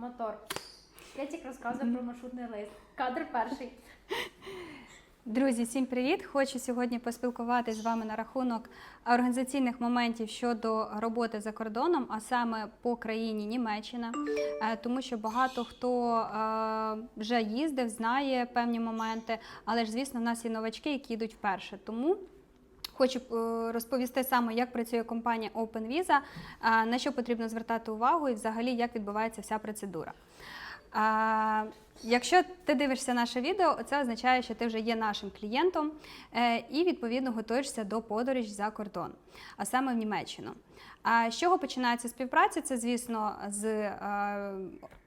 мотор. Я тільки розказую про маршрутний лист. Кадр перший. Друзі, всім привіт! Хочу сьогодні поспілкуватися з вами на рахунок організаційних моментів щодо роботи за кордоном, а саме по країні Німеччина, Е, тому що багато хто е, вже їздив, знає певні моменти, але ж звісно, в нас є новачки, які йдуть вперше. Тому Хочу е, розповісти саме, як працює компанія OpenVisa, е, на що потрібно звертати увагу і взагалі як відбувається вся процедура. Якщо ти дивишся наше відео, це означає, що ти вже є нашим клієнтом е, і відповідно готуєшся до подорожі за кордон, а саме в Німеччину. А з чого починається співпраця? Це, звісно, з е,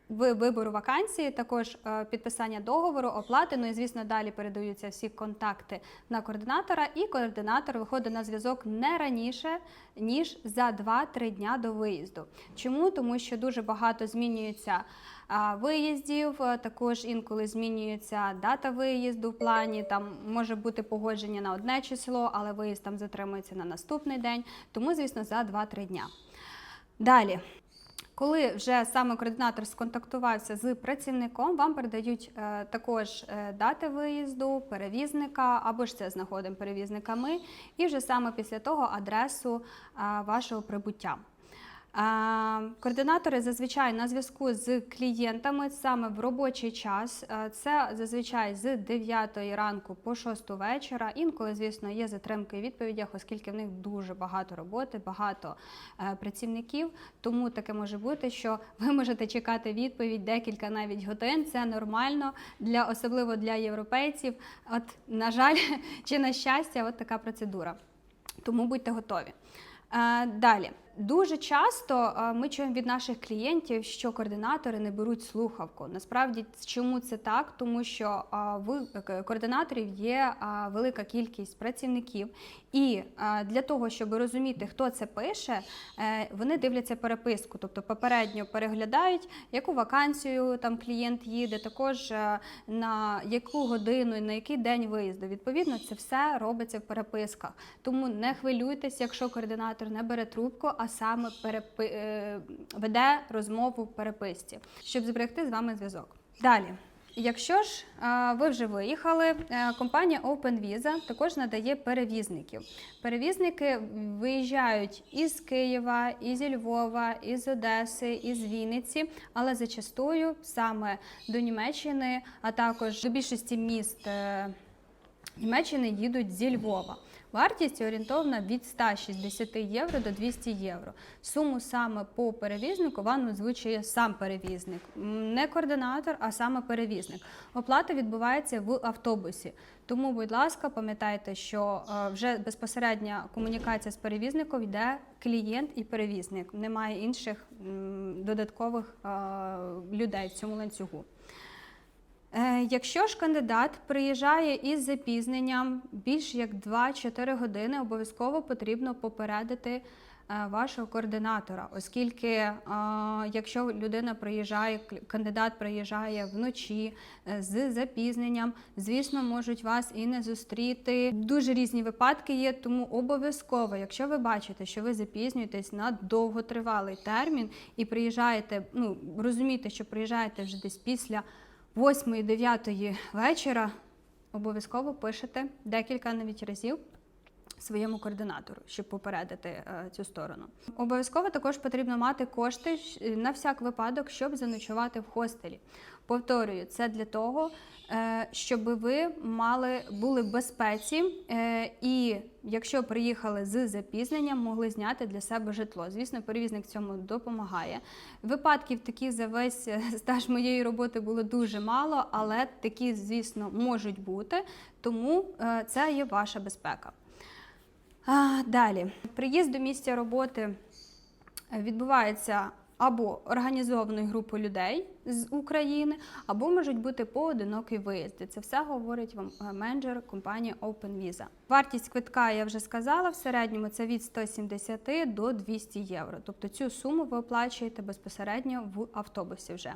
вибору вакансії, також е, підписання договору, оплати. Ну і звісно, далі передаються всі контакти на координатора, і координатор виходить на зв'язок не раніше ніж за 2-3 дня до виїзду. Чому? Тому що дуже багато змінюється виїздів, е, також інколи змінюється дата виїзду в плані. Там може бути погодження на одне число, але виїзд там затримується на наступний день. Тому, звісно, за 2-3 дня. Далі. Коли вже саме координатор сконтактувався з працівником, вам передають е, також е, дати виїзду, перевізника або ж це знаходимо перевізника ми, і вже саме після того адресу е, вашого прибуття. Координатори зазвичай на зв'язку з клієнтами саме в робочий час. Це зазвичай з 9 ранку по 6 вечора. Інколи, звісно, є затримки у відповідях, оскільки в них дуже багато роботи, багато е, працівників. Тому таке може бути, що ви можете чекати відповідь декілька навіть годин. Це нормально для особливо для європейців. От, на жаль, чи на щастя, от така процедура. Тому будьте готові. Е, Далі. Дуже часто е, ми чуємо від наших клієнтів, що координатори не беруть слухавку. Насправді, чому це так? Тому що е, в е, координаторів є велика кількість працівників, і для того, щоб розуміти, хто це пише, вони дивляться переписку, тобто попередньо переглядають, яку вакансію там клієнт їде, також на яку годину і на який день виїзду. Відповідно, це все робиться в переписках. Тому не хвилюйтесь, якщо координатор не бере трубку, а саме перепи... е, веде розмову в переписці, щоб зберегти з вами зв'язок. Далі. Якщо ж ви вже виїхали, е, компанія OpenVisa також надає перевізників. Перевізники виїжджають із Києва, із Львова, із Одеси, із Вінниці, але зачастую саме до Німеччини, а також до більшості міст. е, Німеччини їдуть зі Львова. Вартість орієнтовна від 160 євро до 200 євро. Суму саме по перевізнику вам озвучує сам перевізник, не координатор, а саме перевізник. Оплата відбувається в автобусі. Тому, будь ласка, пам'ятайте, що е, вже безпосередня комунікація з перевізником йде клієнт і перевізник. Немає інших додаткових е, людей в цьому ланцюгу. Е, Якщо ж кандидат приїжджає із запізненням більш як 2-4 години, обов'язково потрібно попередити е, вашого координатора, оскільки е, якщо людина приїжджає, кандидат приїжджає вночі з запізненням, звісно, можуть вас і не зустріти. Дуже різні випадки є, тому обов'язково, якщо ви бачите, що ви запізнюєтесь на довготривалий термін і приїжджаєте, ну розумієте, що приїжджаєте вже десь після 8-9 вечора обов'язково пишете декілька навіть разів своєму координатору, щоб попередити е, цю сторону. Обов'язково також потрібно мати кошти на всяк випадок, щоб заночувати в хостелі. Повторюю, це для того, е, щоб ви мали були в безпеці, е, і якщо приїхали з запізненням, могли зняти для себе житло. Звісно, перевізник цьому допомагає. Випадків таких за весь е, стаж моєї роботи було дуже мало, але такі, звісно, можуть бути, тому е, це є ваша безпека. А, Далі, приїзд до місця роботи е, відбувається або організованою групою людей з України, або можуть бути поодинокі виїзди. Це все говорить вам е, менеджер компанії OpenVisa. Вартість квитка я вже сказала. В середньому це від 170 до 200 євро. Тобто цю суму ви оплачуєте безпосередньо в автобусі вже.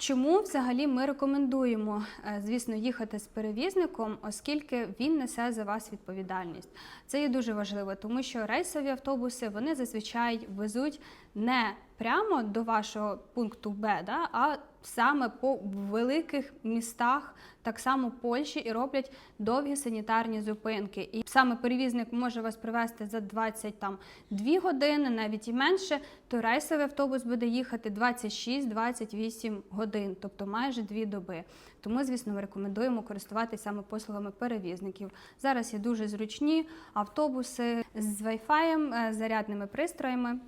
Чому взагалі ми рекомендуємо, е, звісно, їхати з перевізником, оскільки він несе за вас відповідальність. Це є дуже важливо, тому що рейсові автобуси вони зазвичай везуть не прямо до вашого пункту Б, да, а саме по великих містах, так само Польщі, і роблять довгі санітарні зупинки. І саме перевізник може вас привезти за 22 години, навіть і менше, то рейсовий автобус буде їхати 26-28 годин, тобто майже дві доби. Тому, звісно, ми рекомендуємо користуватися саме послугами перевізників. Зараз є дуже зручні автобуси з Wi-Fi, е, зарядними пристроями.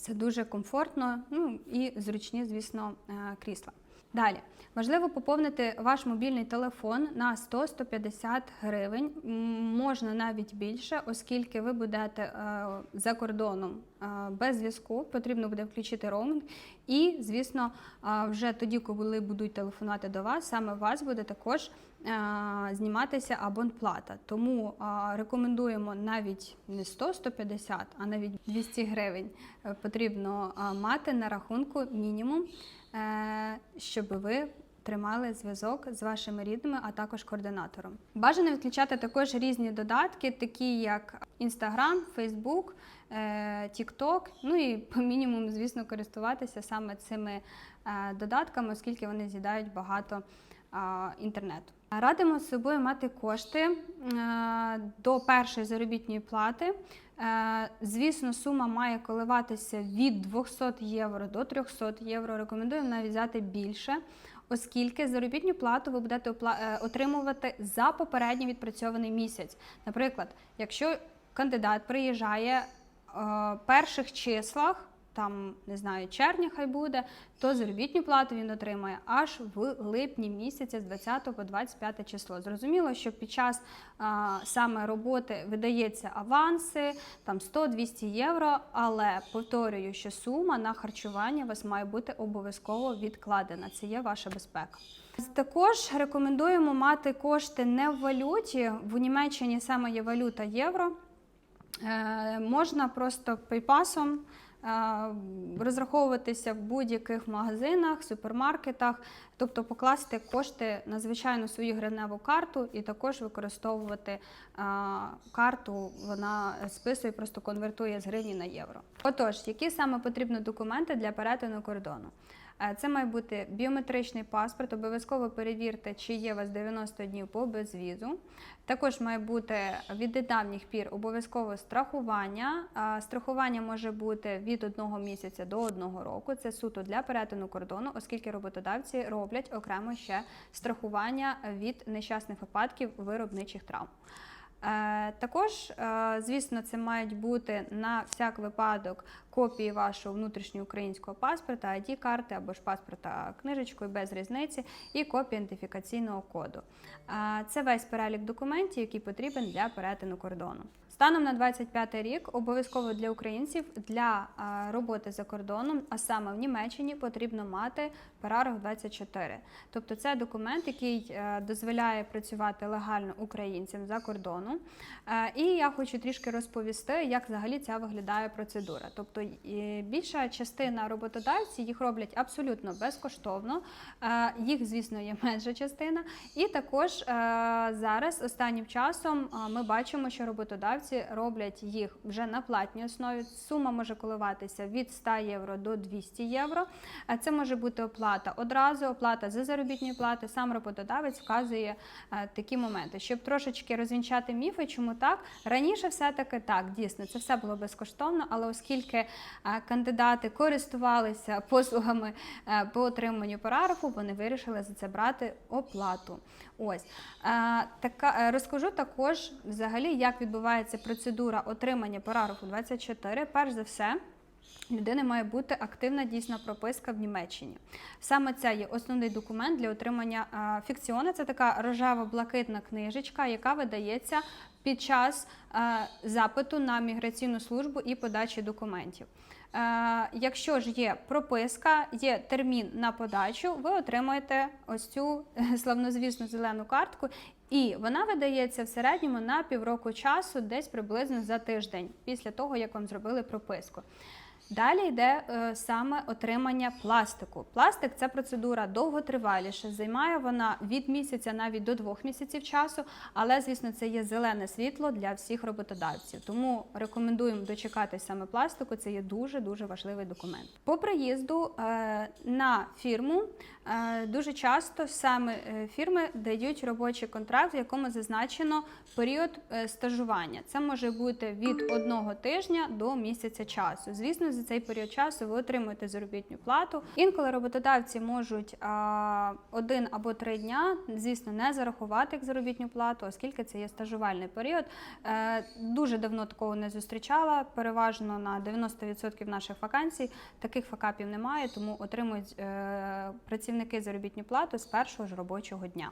Це дуже комфортно, ну і зручні, звісно, е, крісла. Далі важливо поповнити ваш мобільний телефон на 100-150 гривень. Можна навіть більше, оскільки ви будете е, за кордоном е, без зв'язку. Потрібно буде включити роумінг. І, звісно, вже тоді, коли будуть телефонувати до вас, саме вас буде також зніматися абонплата. Тому е, рекомендуємо навіть не 100-150, а навіть 200 гривень е, потрібно е, мати на рахунку мінімум, е, щоб ви тримали зв'язок з вашими рідними, а також координатором. Бажано відключати також різні додатки, такі як Instagram, Facebook, е, TikTok, ну і по мінімуму, звісно, користуватися саме цими е, додатками, оскільки вони з'їдають багато інтернету. Радимо з собою мати кошти е, до першої заробітної плати. Е, Звісно, сума має коливатися від 200 євро до 300 євро. Рекомендуємо навіть взяти більше, оскільки заробітну плату ви будете е, отримувати за попередньо відпрацьований місяць. Наприклад, якщо кандидат приїжджає перших числах, там не знаю, червня хай буде, то заробітну плату він отримає аж в липні місяця з 20 по 25 число. Зрозуміло, що під час а, саме роботи видається аванси, там 100-200 євро, але повторюю, що сума на харчування вас має бути обов'язково відкладена. Це є ваша безпека. Також рекомендуємо мати кошти не в валюті. В Німеччині саме є валюта євро. Е, можна просто пейпасом розраховуватися в будь-яких магазинах, супермаркетах, тобто покласти кошти на звичайну свою гривневу карту і також використовувати карту. Вона списує, просто конвертує з гривні на євро. Отож, які саме потрібні документи для перетину кордону? Це має бути біометричний паспорт. Обов'язково перевірте, чи є у вас 90 днів по безвізу. Також має бути від недавніх пір обов'язково страхування. Страхування може бути від одного місяця до одного року. Це суто для перетину кордону, оскільки роботодавці роблять окремо ще страхування від нещасних випадків виробничих травм. Е, Також, е, звісно, це мають бути на всяк випадок копії вашого внутрішнього українського паспорта, id карти або ж паспорта книжечкою без різниці, і копія ідентифікаційного коду. Е, Це весь перелік документів, який потрібен для перетину кордону. Станом на 25 рік обов'язково для українців для роботи за кордоном, а саме в Німеччині, потрібно мати параграф 24. Тобто це документ, який е, дозволяє працювати легально українцям за кордоном. Е, І я хочу трішки розповісти, як взагалі ця виглядає процедура. Тобто більша частина роботодавців їх роблять абсолютно безкоштовно. Е, Їх, звісно, є менша частина. І також зараз останнім часом ми бачимо, що роботодавці роблять їх вже на платній основі. Сума може коливатися від 100 євро до 200 євро. Е, Це може бути оплата одразу, оплата за заробітні плати. Сам роботодавець вказує е, такі моменти, щоб трошечки розвінчати міфи. Чому так? Раніше все-таки так, дійсно, це все було безкоштовно, але оскільки е, кандидати користувалися послугами е, по отриманню параграфу, вони вирішили за це брати оплату. Ось така розкажу також взагалі, як відбувається процедура отримання параграфу 24. Перш за все. Людини має бути активна дійсна прописка в Німеччині. Саме це є основний документ для отримання фікціона. Це така рожево-блакитна книжечка, яка видається під час запиту на міграційну службу і подачі документів. Е, Якщо ж є прописка, є термін на подачу, ви отримаєте ось цю е, славнозвісну зелену картку, і вона видається в середньому на півроку часу, десь приблизно за тиждень, після того як вам зробили прописку. Далі йде е, саме отримання пластику. Пластик це процедура довготриваліша, займає вона від місяця навіть до двох місяців часу, але звісно це є зелене світло для всіх роботодавців. Тому рекомендуємо дочекатись саме пластику. Це є дуже дуже важливий документ. По приїзду е, на фірму е, дуже часто саме е, фірми дають робочий контракт, в якому зазначено період е, стажування. Це може бути від одного тижня до місяця часу. Звісно, за цей період часу ви отримуєте заробітну плату. Інколи роботодавці можуть а, один або три дня, звісно, не зарахувати як заробітну плату, оскільки це є стажувальний період. Е, дуже давно такого не зустрічала. Переважно на 90% наших вакансій таких факапів немає, тому отримують е, працівники заробітну плату з першого ж робочого дня.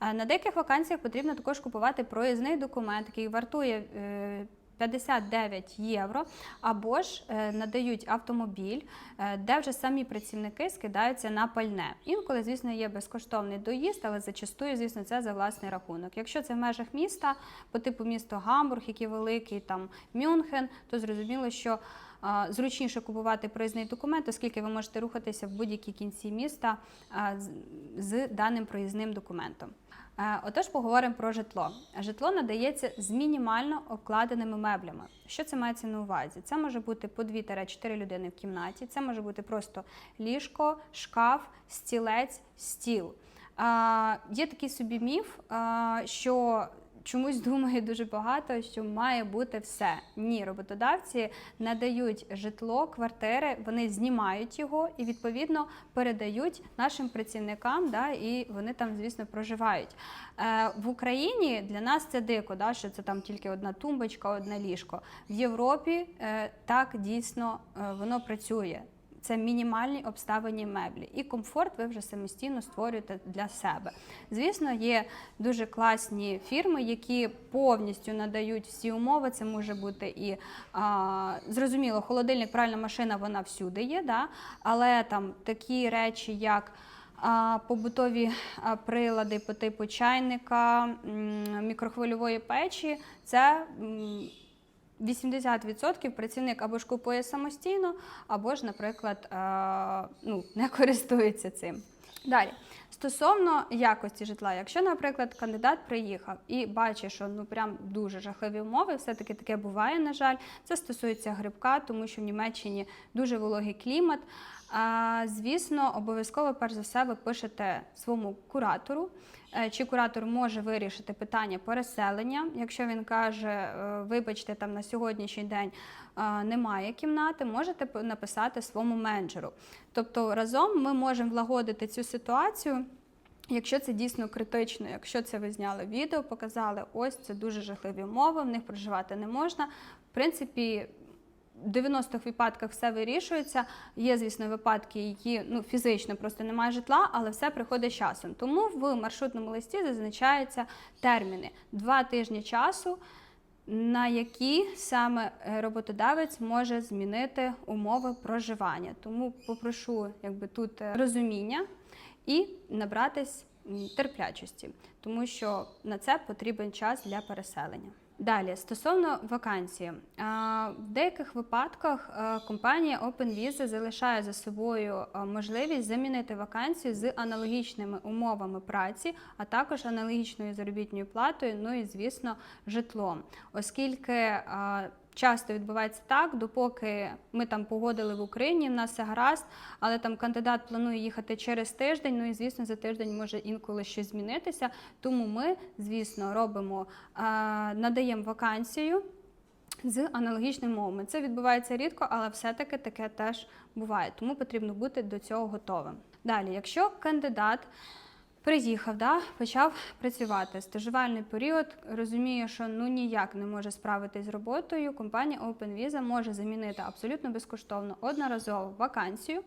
Е, На деяких вакансіях потрібно також купувати проїзний документ, який вартує е, 59 євро, або ж е, надають автомобіль, е, де вже самі працівники скидаються на пальне. Інколи, звісно, є безкоштовний доїзд, але зачастую, звісно, це за власний рахунок. Якщо це в межах міста, по типу місто Гамбург, який великий, там Мюнхен, то зрозуміло, що Зручніше купувати проїзний документ, оскільки ви можете рухатися в будь-якій кінці міста з- з даним проїзним документом. Е, Отож, поговоримо про житло. Житло надається з мінімально обкладеними меблями. Що це мається на увазі? Це може бути по 2-4 людини в кімнаті, це може бути просто ліжко, шкаф, стілець, стіл. Є такий собі міф, що чомусь думає дуже багато, що має бути все. Ні, роботодавці надають житло, квартири, вони знімають його і відповідно передають нашим працівникам, да, і вони там, звісно, проживають. Е, в Україні для нас це дико, да, що це там тільки одна тумбочка, одне ліжко. В Європі е, так дійсно е, воно працює. Це мінімальні обставині меблі, і комфорт ви вже самостійно створюєте для себе. Звісно, є дуже класні фірми, які повністю надають всі умови. Це може бути і а, зрозуміло, холодильник, пральна машина, вона всюди є, да? але там такі речі, як побутові прилади по типу чайника, мікрохвильової печі, це. М, 80% працівник або ж купує самостійно, або ж, наприклад, е, ну, не користується цим. Далі. Стосовно якості житла, якщо, наприклад, кандидат приїхав і бачить, що ну прям дуже жахливі умови, все-таки таке буває, на жаль, це стосується грибка, тому що в Німеччині дуже вологий клімат. А, звісно, обов'язково, перш за все, ви пишете своєму куратору, е, чи куратор може вирішити питання переселення. Якщо він каже, е, вибачте, там на сьогоднішній день е, немає кімнати, можете написати своєму менеджеру. Тобто разом ми можемо влагодити цю ситуацію. Якщо це дійсно критично, якщо це ви зняли відео, показали, ось це дуже жахливі умови, в них проживати не можна. В принципі, 90-х випадках все вирішується. Є, звісно, випадки, які ну, фізично просто немає житла, але все приходить часом. Тому в маршрутному листі зазначаються терміни: два тижні часу, на які саме е, роботодавець може змінити умови проживання. Тому попрошу якби, тут е, розуміння і набратись терплячості, тому що на це потрібен час для переселення. Далі, стосовно вакансії, в деяких випадках компанія компанія OpenVisa залишає за собою е, можливість замінити вакансію з аналогічними умовами праці, а також аналогічною заробітною платою, ну і звісно, житлом, оскільки е, Часто відбувається так, допоки ми там погодили в Україні, в нас все гаразд, але там кандидат планує їхати через тиждень. Ну і звісно, за тиждень може інколи щось змінитися. Тому ми, звісно, робимо, е, надаємо вакансію з аналогічними мовами. Це відбувається рідко, але все-таки таке теж буває. Тому потрібно бути до цього готовим. Далі, якщо кандидат Приїхав, да, почав працювати. Стажувальний період розуміє, що ну ніяк не може справитись з роботою. Компанія OpenVisa може замінити абсолютно безкоштовно одноразово вакансію.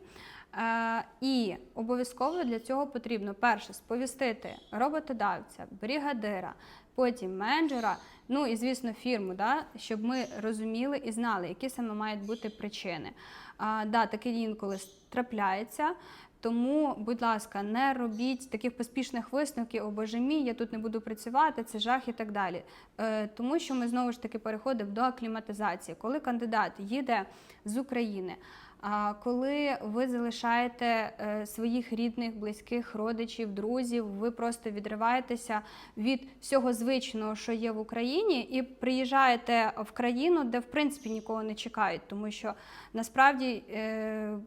Е, і обов'язково для цього потрібно перше сповістити роботодавця, бригадира, потім менеджера, ну і звісно фірму, да, щоб ми розуміли і знали, які саме мають бути причини. А, да, таке інколи трапляється. Тому, будь ласка, не робіть таких поспішних висновків, о боже мій, я тут не буду працювати, це жах і так далі. Е, Тому що ми знову ж таки переходимо до акліматизації. Коли кандидат їде з України, а коли ви залишаєте е, своїх рідних, близьких, родичів, друзів, ви просто відриваєтеся від всього звичного, що є в Україні, і приїжджаєте в країну, де в принципі нікого не чекають, тому що насправді е,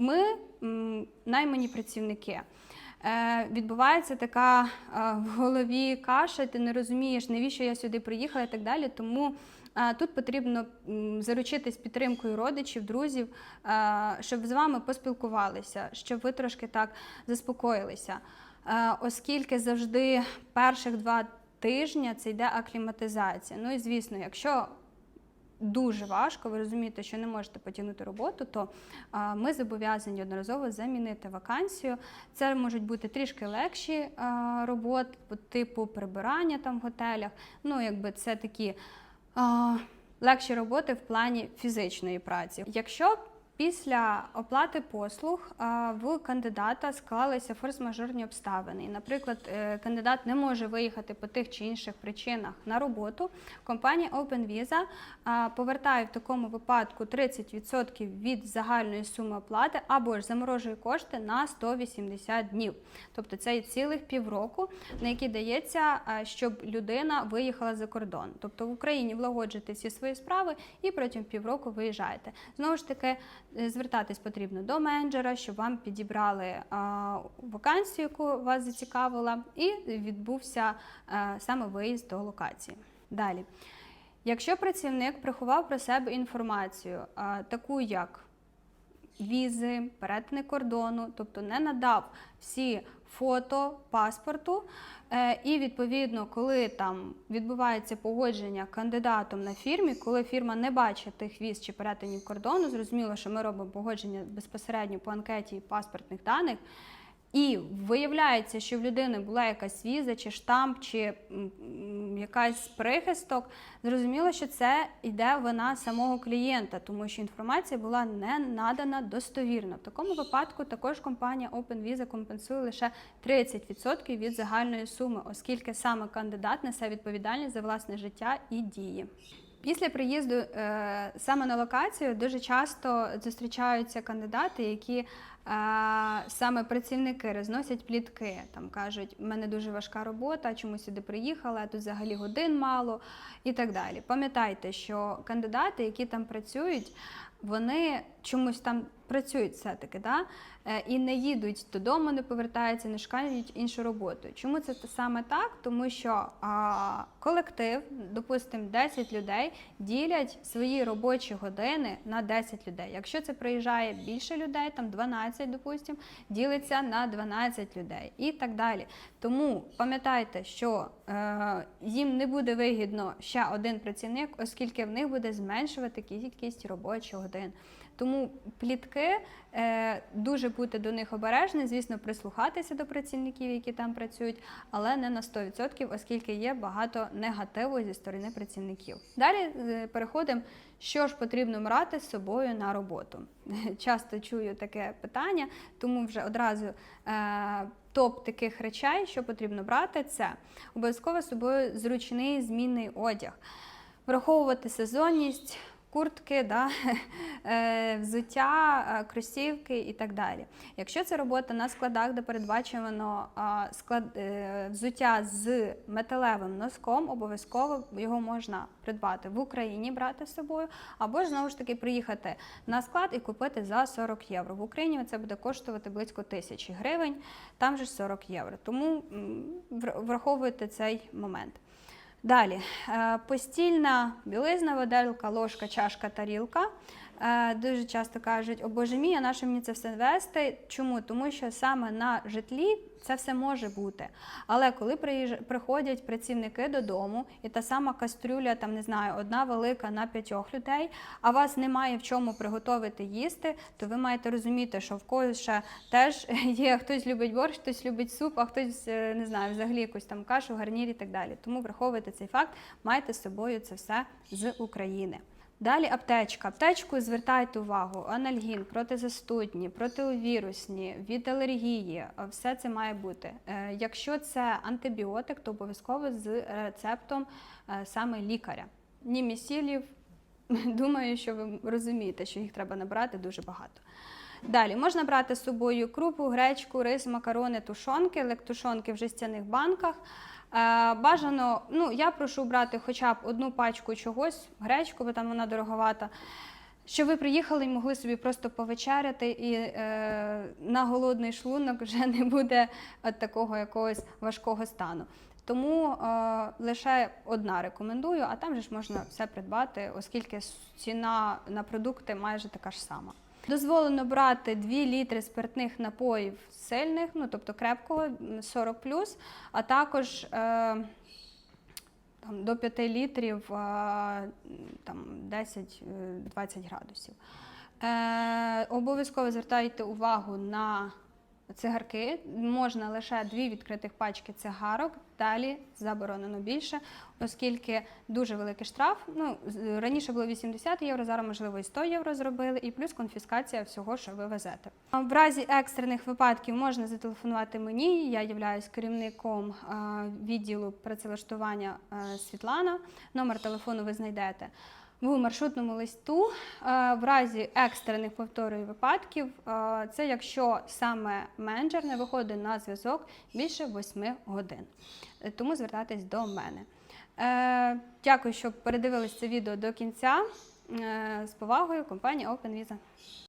ми наймані працівники. Е, відбувається така е, в голові каша, ти не розумієш, навіщо я сюди приїхала і так далі. Тому е, тут потрібно заручитись підтримкою родичів, друзів, щоб з вами поспілкувалися, щоб ви трошки так заспокоїлися. Оскільки завжди перших два тижні це йде акліматизація. Ну і звісно, якщо дуже важко, ви розумієте, що не можете потягнути роботу, то ми зобов'язані одноразово замінити вакансію. Це можуть бути трішки легші роботи, типу прибирання там в готелях. Ну, якби це такі легші роботи в плані фізичної праці. Якщо Після оплати послуг в кандидата склалися форс-мажорні обставини. Наприклад, е, кандидат не може виїхати по тих чи інших причинах на роботу. Компанія OpenVisa повертає в такому випадку 30% від загальної суми оплати або ж заморожує кошти на 180 днів. Тобто це є цілих півроку, на які дається, щоб людина виїхала за кордон. Тобто в Україні влагоджуєте всі свої справи і протягом півроку виїжджаєте. Знову ж таки, звертатись потрібно до менеджера, щоб вам підібрали а, вакансію, яку вас зацікавила, і відбувся а, саме виїзд до локації. Далі. Якщо працівник приховав про себе інформацію, таку як візи, перетини кордону, тобто не надав всі фото паспорту. Е, І відповідно, коли там відбувається погодження кандидатом на фірмі, коли фірма не бачить тих віз чи перетинів кордону, зрозуміло, що ми робимо погодження безпосередньо по анкеті паспортних даних. І виявляється, що в людини була якась віза, чи штамп, чи якась прихисток. Зрозуміло, що це йде вина самого клієнта, тому що інформація була не надана достовірно. В такому випадку також компанія OpenVisa компенсує лише 30% від загальної суми, оскільки саме кандидат несе відповідальність за власне життя і дії. Після приїзду е, саме на локацію дуже часто зустрічаються кандидати, які е, саме працівники розносять плітки. Там кажуть, в мене дуже важка робота, чому сюди приїхала, тут взагалі годин мало і так далі. Пам'ятайте, що кандидати, які там працюють, вони чомусь там працюють все-таки, да? Е, і не їдуть додому, не повертаються, не шукають іншу роботу. Чому це саме так? Тому що а, колектив, допустимо, 10 людей ділять свої робочі години на 10 людей. Якщо це приїжджає більше людей, там 12, допустимо, ділиться на 12 людей і так далі. Тому пам'ятайте, що е, їм не буде вигідно ще один працівник, оскільки в них буде зменшувати кількість робочих годин. Тому плітки е, дуже бути до них обережні, звісно, прислухатися до працівників, які там працюють, але не на 100%, оскільки є багато негативу зі сторони працівників. Далі е, переходимо, що ж потрібно брати з собою на роботу. Часто чую таке питання, тому вже одразу. Е, Топ таких речей, що потрібно брати, це обов'язково з собою зручний змінний одяг, враховувати сезонність, куртки, да, е, взуття, е, кросівки і так далі. Якщо це робота на складах, де передбачено склад, е, взуття з металевим носком, обов'язково його можна придбати в Україні, брати з собою, або ж знову ж таки приїхати на склад і купити за 40 євро. В Україні це буде коштувати близько тисячі гривень, там же ж 40 євро. Тому враховуйте цей момент. Далі е, постільна білизна, виделка, ложка, чашка, тарілка. Е, Дуже часто кажуть, о боже мій, а на мені це все вести? Чому? Тому що саме на житлі це все може бути. Але коли приходять працівники додому, і та сама кастрюля, там не знаю, одна велика на п'ятьох людей, а вас немає в чому приготувати їсти, то ви маєте розуміти, що в когось ще теж є хтось любить борщ, хтось любить суп, а хтось е, не знаю, взагалі якусь там кашу, гарнір і так далі. Тому враховуйте цей факт, майте з собою це все з України. Далі аптечка. Аптечку звертайте увагу: анальгін, протизастудні, противірусні, від алергії. е, Все це має бути. Е, Якщо це антибіотик, то обов'язково з рецептом е, саме лікаря. Німісілів, думаю, що ви розумієте, що їх треба набрати дуже багато. Далі можна брати з собою крупу, гречку, рис, макарони, тушонки, лектушонки в жестяних банках. Е, бажано, ну я прошу брати хоча б одну пачку чогось, гречку, бо там вона дороговата. Щоб ви приїхали і могли собі просто повечеряти, і е, на голодний шлунок вже не буде такого якогось важкого стану. Тому е, лише одна рекомендую, а там же ж можна все придбати, оскільки ціна на продукти майже така ж сама. Дозволено брати 2 літри спиртних напоїв сильних, ну тобто крепкого м, 40 а також е, там, до 5 літрів а, там, 10-20 градусів. Е, обов'язково звертайте увагу на цигарки. Можна лише дві відкритих пачки цигарок, далі заборонено більше, оскільки дуже великий штраф. Ну, раніше було 80 євро, зараз, можливо, і 100 євро зробили, і плюс конфіскація всього, що ви везете. В разі екстрених випадків можна зателефонувати мені. Я являюсь керівником відділу працевлаштування е, Світлана. Номер телефону ви знайдете в маршрутному листу. Е, В разі екстрених повторів випадків, е, це якщо саме менеджер не виходить на зв'язок більше 8 годин. Е, Тому звертайтесь до мене. Дякую, що передивились це відео до кінця. З повагою, компанія OpenVisa.